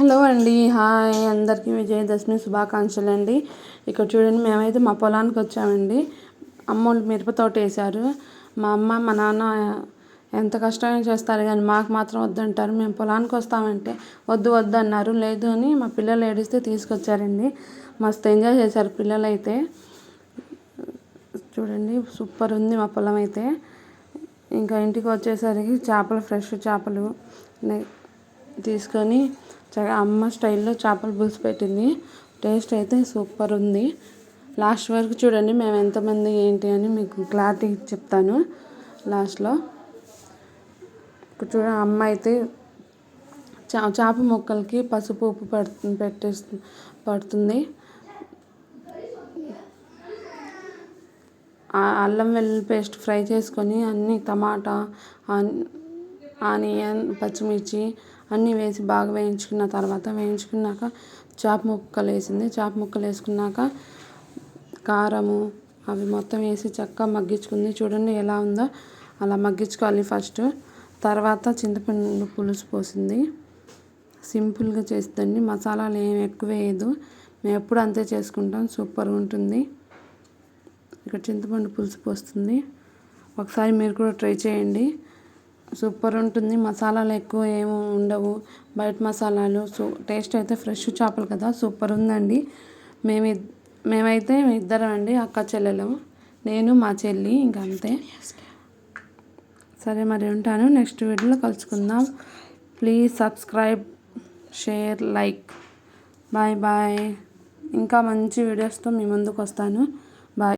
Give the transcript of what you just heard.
Hello అండి hi. అందరికీ విజయదశమి శుభాకాంక్షలు అండి ఇక్కడ చూడండి మేమైతే మా పొలానికి వచ్చామండి. అమ్మోళ్ళు మిరప తోట వేశారు. మా అమ్మ మా నాన్న ఎంత కష్టమైన చేస్తారు కానీ మాకు మాత్రం వద్దంటారు. మేము పొలానికి వస్తామంటే వద్దు వద్దు అన్నారు. లేదు అని మా పిల్లలు ఏడిస్తే తీసుకొచ్చారండి. మస్తు ఎంజాయ్ చేశారు పిల్లలు అయితే చూడండి సూపర్ ఉంది మా పొలం అయితే. ఇంకా ఇంటికి వచ్చేసరికి చేపలు ఫ్రెష్ చేపలు తీసుకొని అమ్మ స్టైల్లో చేపల పులుసు పెట్టింది. టేస్ట్ అయితే సూపర్ ఉంది. లాస్ట్ వరకు చూడండి మేము ఎంతమంది ఏంటి అని మీకు క్లారిటీ చెప్తాను లాస్ట్లో. చూడ అమ్మ అయితే చా చేప ముక్కలకి పసుపు ఉప్పు పెడుతుంది పెట్టేస్తు పడుతుంది. అల్లం వెల్లుల్లి పేస్ట్ ఫ్రై చేసుకొని అన్ని టమాటా ఆన్- ఆనియన్ పచ్చిమిర్చి అన్నీ వేసి బాగా వేయించుకున్న తర్వాత వేయించుకున్నాక చేప ముక్కలు వేసింది. చేప ముక్కలు వేసుకున్నాక కారము అవి మొత్తం వేసి చక్కగా మగ్గించుకుంది. చూడండి ఎలా ఉందో. అలా మగ్గించుకోవాలి ఫస్ట్. తర్వాత చింతపండు పులుసు పోసింది. సింపుల్గా చేస్తుంది మసాలాలు ఏం ఎక్కువ వేయదు మేము ఎప్పుడు అంతే చేసుకుంటాం. సూపర్గా ఉంటుంది. ఇక్కడ చింతపండు పులుసు పోస్తుంది. ఒకసారి మీరు కూడా ట్రై చేయండి. సూపర్ ఉంటుంది. మసాలాలు ఎక్కువ ఏమి ఉండవు. బయట మసాలాలు సో టేస్ట్ అయితే ఫ్రెష్ చేపలు కదా సూపర్ ఉందండి. మేము మేమైతే ఇద్దరం అండి అక్క చెల్లెలు. నేను మా చెల్లి ఇంకా అంతే. సరే మరి ఉంటాను. నెక్స్ట్ వీడియోలో కలుసుకుందాం. Please subscribe share like. Bye bye. ఇంకా మంచి వీడియోస్తో మీ ముందుకు వస్తాను.